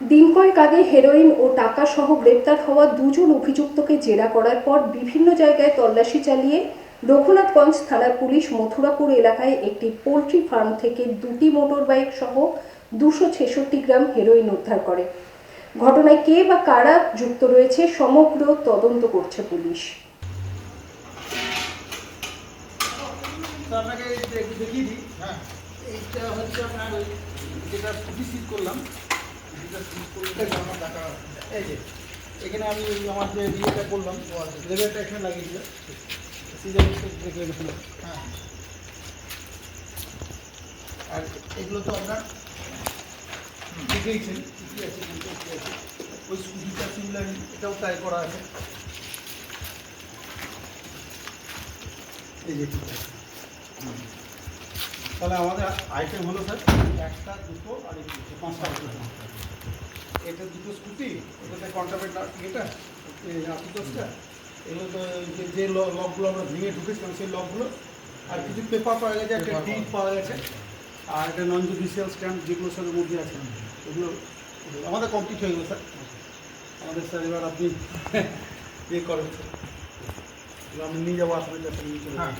দিন কয়েক আগে হেরোইন ও টাকা সহ গ্রেপ্তার হওয়া দুজন অভিযুক্তকে জেরা করার পর বিভিন্ন জায়গায় তল্লাশি চালিয়ে রঘুনাথগঞ্জ থানার পুলিশ মথুরাপুর এলাকায় একটি পোলট্রি ফার্ম থেকে দুটি মোটর বাইক সহ দুশো ছেষট্টি গ্রাম হেরোইন উদ্ধার করে। ঘটনায় কে বা কারা যুক্ত রয়েছে সমগ্র তদন্ত করছে পুলিশ। আপনাকে দেখিয়ে দিই হ্যাঁ এইটা হচ্ছে আপনার যেটা করলাম। এখানে আমি আমার যে ইয়েটা করলাম লেভেলটা এখানে হ্যাঁ আর এগুলো তো আপনার দেখেইছেন আছে ওই এটাও ট্রাই করা আছে এই যে তাহলে আমাদের আইটেম হলো স্যার একটা, দুটো, আর পাঁচটা এটা দুটো স্কুটি এটাতে কন্ট্রাক্ট এটা আর্টিকলসটা এগুলো তো যে লকগুলো আমরা ভেঙে ঢুকেছিলাম সেই লকগুলো আর কিছু পেপার পাওয়া গেছে একটা ডিল পাওয়া গেছে। আর একটা নন জুডিশিয়াল স্ট্যাম্প যেগুলো সবের মধ্যে আছে। ওগুলো আমাদের কমপ্লিট হয়ে গেলো স্যার আমাদের স্যার এবার আপনি ইয়ে করেন। স্যার আমি নিয়ে যাব আসলে যাতে নিয়ে চলে যাব।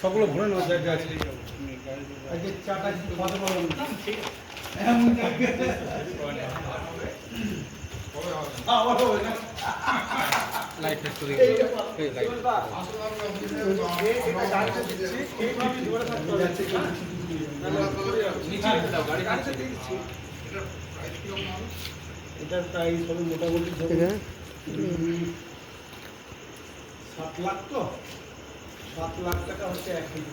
সবগুলো নেওয়ার জায়গা আছে। আজকে চাটা কিছু খাওয়াতে পারলাম। এটার প্রাইস হবে মোটামুটি সাত লাখ তো? সাত লাখ টাকা হচ্ছে এক কেজি।